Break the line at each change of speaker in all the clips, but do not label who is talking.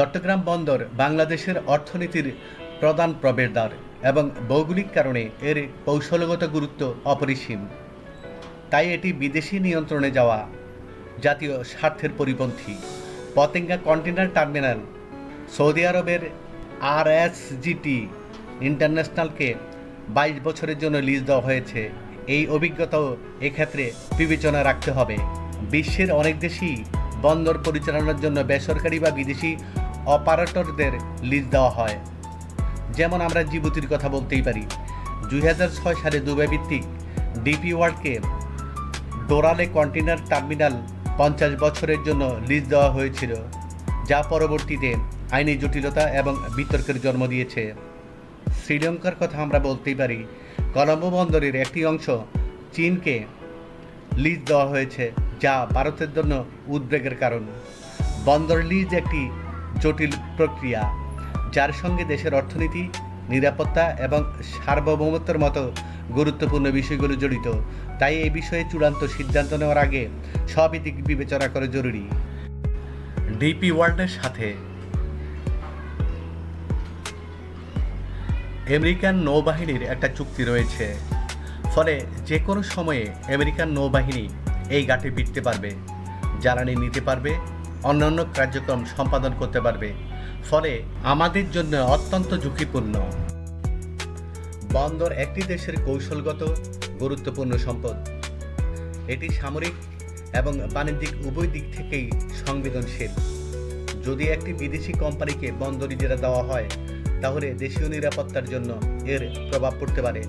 চট্টগ্রাম বন্দর বাংলাদেশের অর্থনীতির প্রধান প্রবেশদ্বার এবং ভৌগোলিক কারণে এর কৌশলগত গুরুত্ব অপরিসীম। তাই এটি বিদেশি নিয়ন্ত্রণে যাওয়া জাতীয় স্বার্থের পরিপন্থী। পতেঙ্গা কন্টেনার টার্মিনাল, সৌদি আরবের আর এস জিটি ইন্টারন্যাশনালকে বাইশ বছরের জন্য লিজ দেওয়া হয়েছে। এই অভিজ্ঞতাও এক্ষেত্রে বিবেচনা রাখতে হবে। বিশ্বের অনেক দেশই বন্দর পরিচালনার জন্য বেসরকারি বা বিদেশি অপারেটরদের লিজ দেওয়া হয়। যেমন আমরা জিবুতির কথা বলতেই পারি, দুই হাজার ছয় সালে দুবাই ভিত্তিক ডিপি ওয়ার্ল্ডকে ডোরালে কন্টেনার টার্মিনাল পঞ্চাশ বছরের জন্য লিজ দেওয়া হয়েছিল, যা পরবর্তীতে আইনি জটিলতা এবং বিতর্কের জন্ম দিয়েছে। শ্রীলঙ্কার কথা আমরা বলতেই পারি, কলম্বো বন্দরের একটি অংশ চীনকে লিজ দেওয়া হয়েছে, যা ভারতের জন্য উদ্বেগের কারণ। বন্দর লিজ একটি জটিল প্রক্রিয়া, যার সঙ্গে দেশের অর্থনীতি, নিরাপত্তা এবং সার্বভৌমত্বের মতো গুরুত্বপূর্ণ বিষয়গুলো জড়িত। তাই এই বিষয়ে চূড়ান্ত সিদ্ধান্ত নেওয়ার আগে সবই দিক বিবেচনা করা জরুরি। ডিপি ওয়ার্ল্ডের সাথে আমেরিকান নৌবাহিনীর একটা চুক্তি রয়েছে। ফলে যে কোনো সময়ে আমেরিকান নৌবাহিনী এই ঘাটে ফিরতে পারবে, জ্বালানি নিতে পারবে অন্যান্য কার্যক্রম সম্পাদন করতে পারবে। ফলে আমাদের জন্য অত্যন্ত ঝুঁকিপূর্ণ। বন্দর একটি দেশের কৌশলগত, গুরুত্বপূর্ণ সম্পদ। এটি সামরিক এবং বাণিজ্যিক উভয় দিক থেকেই সংবেদনশীল। যদি একটি বিদেশি কোম্পানিকে বন্দর ইজারা দেওয়া হয়, তাহলে দেশীয় নিরাপত্তার জন্য এর প্রভাব পড়তে পারে।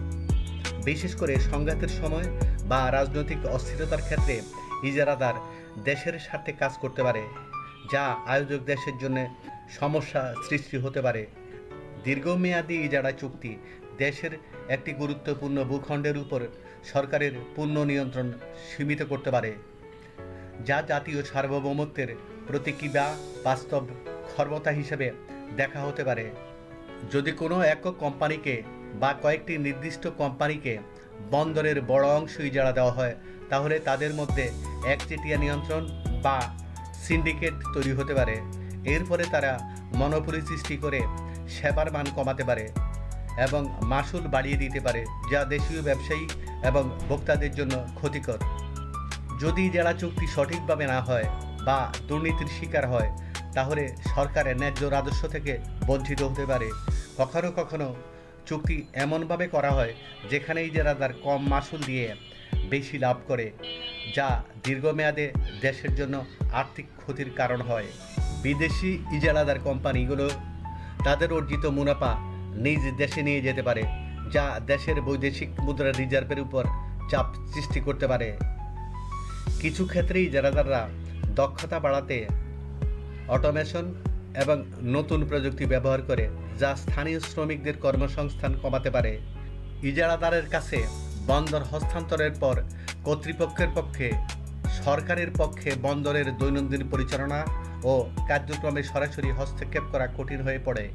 বিশেষ করে সংঘাতের সময় বা রাজনৈতিক অস্থিরতার ক্ষেত্রে ইজারাদার দেশের স্বার্থে কাজ করতে পারে, যা আয়োজক দেশের জন্য সমস্যা সৃষ্টি হতে পারে। দীর্ঘমেয়াদী ইজারা চুক্তি দেশের একটি গুরুত্বপূর্ণ ভূখণ্ডের উপর সরকারের পূর্ণ নিয়ন্ত্রণ সীমিত করতে পারে, যা জাতীয় সার্বভৌমত্বের প্রতীকী বা বাস্তব খর্বতা হিসেবে দেখা হতে পারে। যদি কোনো একক কোম্পানিকে বা কয়েকটি নির্দিষ্ট কোম্পানিকে বন্দরের বড় অংশই ইজারা দেওয়া হয়, তাহলে তাদের মধ্যে একচেটিয়া নিয়ন্ত্রণ বা সিন্ডিকেট তৈরি হতে পারে। এরপরে তারা মনোপলি সৃষ্টি করে সেবার মান কমাতে পারে এবং মাসুল বাড়িয়ে দিতে পারে, যা দেশীয় ব্যবসায়ী এবং ভোক্তাদের জন্য ক্ষতিকর। যদি জেলা চুক্তি সঠিকভাবে না হয় বা দুর্নীতির শিকার হয়, তাহলে সরকারের ন্যায্য রাজস্ব থেকে বঞ্চিত হতে পারে। কখনো কখনো চুক্তি এমনভাবে করা হয় যেখানে ইজারাদার কম মাসুল দিয়ে বেশি লাভ করে, যা দীর্ঘমেয়াদে দেশের জন্য আর্থিক ক্ষতির কারণ হয়। বিদেশি ইজারাদার কোম্পানিগুলো তাদের অর্জিত মুনাফা নিজ দেশে নিয়ে যেতে পারে, যা দেশের বৈদেশিক মুদ্রা রিজার্ভের উপর চাপ সৃষ্টি করতে পারে। কিছু ক্ষেত্রেই ইজারাদাররা দক্ষতা বাড়াতে, অটোমেশন এবং নতুন প্রযুক্তি ব্যবহার করে যা স্থানীয় শ্রমিকদের কর্মসংস্থান কমাতে পারে। ইজারাদারের কাছে বন্দর হস্তান্তরের পর কর্তৃপক্ষের পক্ষে, সরকারের পক্ষে বন্দরের দৈনন্দিন পরিচালনা ও কার্যক্রমে সরাসরি হস্তক্ষেপ করা কঠিন হয়ে পড়ে।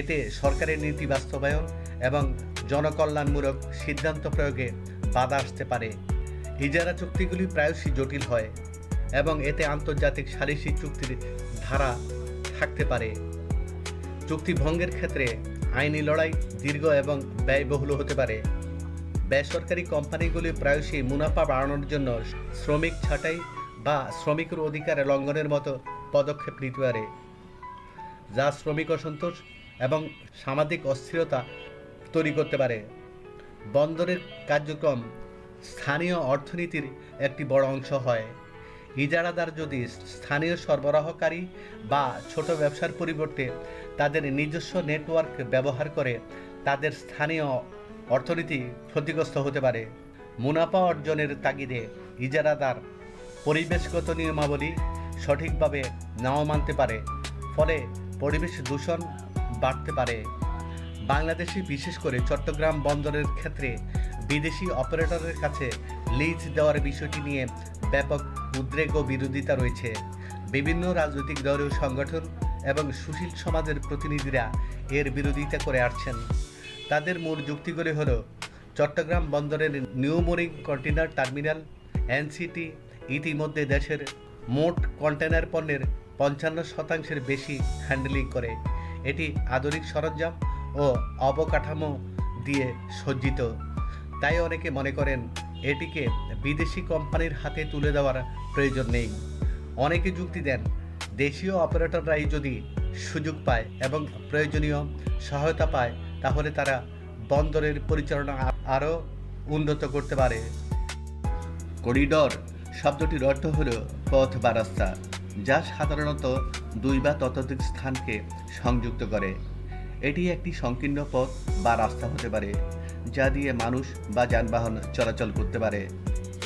এতে সরকারের নীতি বাস্তবায়ন এবং জনকল্যাণমূলক সিদ্ধান্ত প্রয়োগে বাধা আসতে পারে। ইজারা চুক্তিগুলি প্রায়শই জটিল হয় এবং এতে আন্তর্জাতিক সালিসি চুক্তির ধারা থাকতে পারে। চুক্তি ভঙ্গের ক্ষেত্রে আইনি লড়াই দীর্ঘ এবং ব্যয়বহুল হতে পারে। বেসরকারি কোম্পানিগুলি প্রায়শই মুনাফা বাড়ানোর জন্য শ্রমিক ছাঁটাই বা শ্রমিকের অধিকার লঙ্ঘনের মতো পদক্ষেপ নিতে পারে, যা শ্রমিক অসন্তোষ এবং সামাজিক অস্থিরতা তৈরি করতে পারে। বন্দরের কার্যক্রম স্থানীয় অর্থনীতির একটি বড় অংশ হয়। ইজারাদার যদি স্থানীয় সরবরাহকারী বা ছোট ব্যবসার পরিবর্তে তাদের নিজস্ব নেটওয়ার্ক ব্যবহার করে তাদের স্থানীয় অর্থনীতি ক্ষতিগ্রস্ত হতে পারে। মুনাফা অর্জনের তাগিদে ইজারাদার পরিবেশগত নিয়মাবলী সঠিকভাবে নাও মানতে পারে, ফলে পরিবেশ দূষণ বাড়তে পারে। বাংলাদেশে বিশেষ করে চট্টগ্রাম বন্দরের ক্ষেত্রে বিদেশি অপারেটরের কাছে লিজ দেওয়ার বিষয়টি নিয়ে ব্যাপক উদ্রেক ও বিরোধিতা রয়েছে। বিভিন্ন রাজনৈতিক দল ও সংগঠন এবং সুশীল সমাজের প্রতিনিধিরা এর বিরোধিতা করে আসছেন। তাদের মূল যুক্তিগুলি হলো, চট্টগ্রাম বন্দরের new mooring container terminal, NCT, ইতিমধ্যে দেশের মোট কন্টেনার পণ্যের পঞ্চান্ন শতাংশের বেশি হ্যান্ডেলিং করে। এটি আধুনিক সরঞ্জাম ও অবকাঠামো দিয়ে সজ্জিত। তাই অনেকে মনে করেন এটিকে বিদেশি কোম্পানির হাতে তুলে দেওয়ার প্রয়োজন নেই। অনেকে যুক্তি দেন, দেশীয় অপারেটররাই যদি সুযোগ পায় এবং প্রয়োজনীয় সহায়তা পায়, তাহলে তারা বন্দরের পরিচালনা আরও উন্নত করতে পারে। করিডর শব্দটির অর্থ হল পথ বা রাস্তা, যা সাধারণত দুই বা ততোধিক স্থানকে সংযুক্ত করে। এটি একটি সংকীর্ণ পথ বা রাস্তা হতে পারে। যা দিয়ে মানুষ বা যানবাহন চলাচল করতে পারে।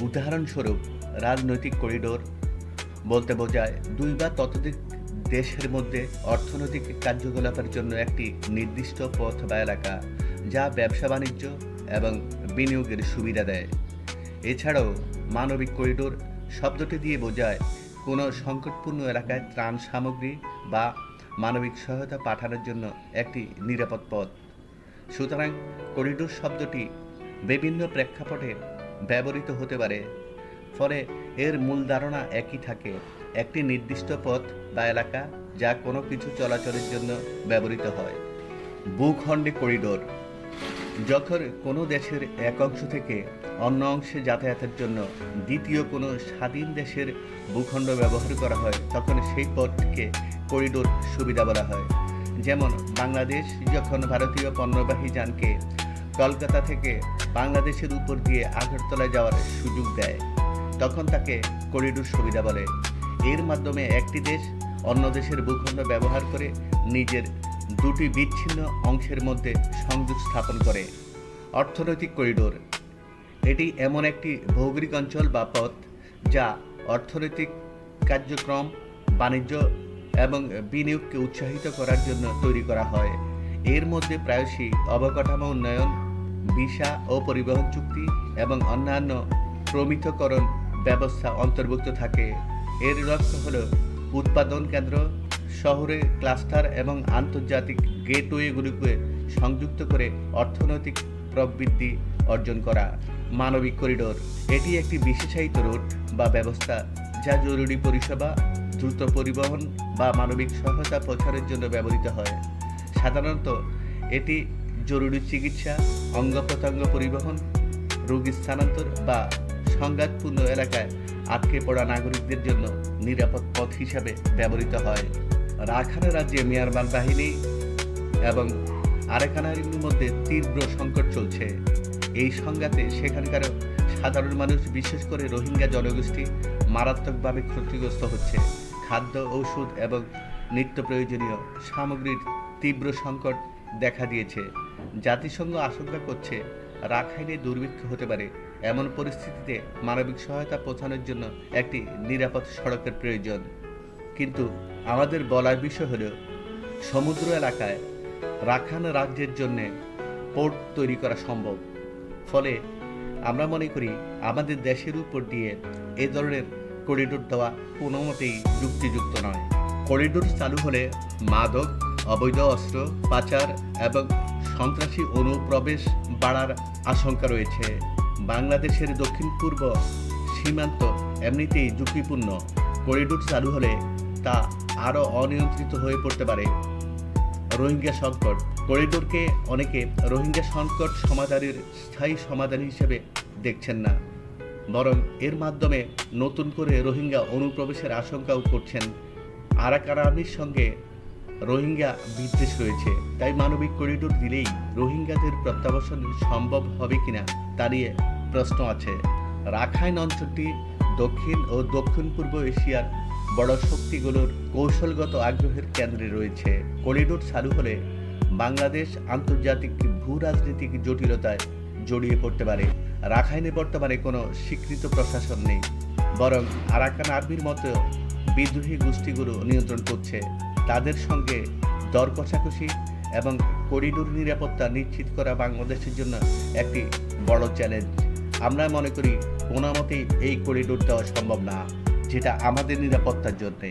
উদাহরণস্বরূপ, রাজনৈতিক করিডোর বলতে বোঝায়, দুই বা ততোধিক দেশের মধ্যে অর্থনৈতিক কার্যকলাপের জন্য একটি নির্দিষ্ট পথ বা এলাকা, যা ব্যবসা বাণিজ্য এবং বিনিয়োগের সুবিধা দেয়। এছাড়াও, মানবিক করিডোর শব্দটি দিয়ে বোঝায়, কোনো সংকটপূর্ণ এলাকায় ত্রাণ সামগ্রী বা মানবিক সহায়তা পাঠানোর জন্য একটি নিরাপদ পথ। সুতরাং করিডোর শব্দটি বিভিন্ন প্রেক্ষাপটে ব্যবহৃত হতে পারে, ফলে এর মূল ধারণা একই থাকে, একটি নির্দিষ্ট পথ বা এলাকা যা কোনো কিছু চলাচলের জন্য ব্যবহৃত হয়। ভূখণ্ডে করিডোর, যখন কোনো দেশের এক অংশ থেকে অন্য অংশে যাতায়াতের জন্য দ্বিতীয় কোনো স্বাধীন দেশের ভূখণ্ড ব্যবহার করা হয়, তখন সেই পথটিকে করিডোর সুবিধা বলা হয়। যেমন বাংলাদেশ যখন ভারতীয় পণ্যবাহী যানকে কলকাতা থেকে বাংলাদেশের উপর দিয়ে আগরতলায় যাওয়ার সুযোগ দেয়, তখন তাকে করিডোর সুবিধা বলে। এর মাধ্যমে একটি দেশ অন্য দেশের ভূখণ্ড ব্যবহার করে নিজের দুটি বিচ্ছিন্ন অংশের মধ্যে সংযোগ স্থাপন করে, অর্থনৈতিক করিডোর। এটি এমন একটি ভৌগোলিক অঞ্চল বা পথ যা অর্থনৈতিক কার্যক্রম, বাণিজ্য এবং বিনিয়োগকে উৎসাহিত করার জন্য তৈরি করা হয়। এর মধ্যে প্রায়শই অবকাঠামো উন্নয়ন, ভিসা ও পরিবহন চুক্তি এবং অন্যান্য প্রমিতকরণ ব্যবস্থা অন্তর্ভুক্ত থাকে। এর লক্ষ্য হল উৎপাদন কেন্দ্র, শহরে ক্লাস্টার এবং আন্তর্জাতিক গেটওয়েগুলিকে সংযুক্ত করে অর্থনৈতিক প্রবৃদ্ধি অর্জন করা। মানবিক করিডোর, এটি একটি বিশেষায়িত রোড বা ব্যবস্থা যা জরুরি পরিষেবা দ্রুত পরিবহন বা মানবিক সহায়তা প্রচারের জন্য ব্যবহৃত হয়। সাধারণত এটি জরুরি চিকিৎসা অঙ্গ প্রত্যঙ্গ পরিবহন, রোগী স্থানান্তর বা সংঘাতপূর্ণ এলাকায় আটকে পড়া নাগরিকদের জন্য নিরাপদ পথ হিসাবে ব্যবহৃত হয়। রাখানা রাজ্যে মিয়ানমার বাহিনী এবং আরেকানার মধ্যে তীব্র সংকট চলছে। এই সংঘাতে সেখানকার সাধারণ মানুষ, বিশেষ করে রোহিঙ্গা জনগোষ্ঠী, মারাত্মকভাবে ক্ষতিগ্রস্ত হচ্ছে। খাদ্য, ঔষধ এবং নিত্য প্রয়োজনীয় সামগ্রীর তীব্র সংকট দেখা দিয়েছে। জাতিসংঘ আশঙ্কা করছে, রাখাইনে দুর্ভিক্ষ হতে পারে। এমন পরিস্থিতিতে মানবিক সহায়তা পৌঁছানোর জন্য একটি নিরাপদ সড়কের প্রয়োজন। কিন্তু আমাদের বলার বিষয় হলো, সমুদ্র এলাকায় রাখান রাজ্যের জন্য পোর্ট তৈরি করা সম্ভব। ফলে আমরা মনে করি, আমাদের দেশের উপর দিয়ে এ ধরনের করিডোর দেওয়া কোনো মতেই যুক্তিযুক্ত নয়। করিডোর চালু হলে মাদক, অবৈধ অস্ত্র পাচার এবং সন্ত্রাসী অনুপ্রবেশ বাড়ার আশঙ্কা রয়েছে। বাংলাদেশের দক্ষিণ পূর্ব সীমান্ত এমনিতেই ঝুঁকিপূর্ণ। করিডোর চালু হলে তা আরও অনিয়ন্ত্রিত হয়ে পড়তে পারে। রোহিঙ্গা সংকট। করিডোরকে অনেকে রোহিঙ্গা সংকট সমাধানের স্থায়ী সমাধান হিসেবে দেখছেন না। বরং এর মাধ্যমে নতুন করে রোহিঙ্গা অনুপ্রবেশের আশঙ্কাও করছেন। আরাকান আর্মির সঙ্গে রোহিঙ্গা বিদ্বেষ রয়েছে, তাই মানবিক করিডোর দিলেই রোহিঙ্গাদের প্রত্যাবাসন সম্ভব হবে কিনা তা নিয়ে প্রশ্ন আছে। রাখাইন অঞ্চলটি দক্ষিণ ও দক্ষিণ পূর্ব এশিয়ার বড় শক্তিগুলোর কৌশলগত আগ্রহের কেন্দ্রে রয়েছে। করিডোর চালু হলে বাংলাদেশ আন্তর্জাতিক ভূ রাজনৈতিক জটিলতায় জড়িয়ে পড়তে পারে। রাখাইনে বর্তমানে কোনো স্বীকৃত প্রশাসন নেই। বরং আরাকান আর্মির মতো বিদ্রোহী গোষ্ঠীগুলো নিয়ন্ত্রণ করছে। তাদের সঙ্গে দর কষাকষি এবং করিডোর নিরাপত্তা নিশ্চিত করা বাংলাদেশের জন্য একটি বড় চ্যালেঞ্জ। আমরা মনে করি, কোনো মতেই এই করিডোর দেওয়া সম্ভব না, যেটা আমাদের নিরাপত্তার জন্যে।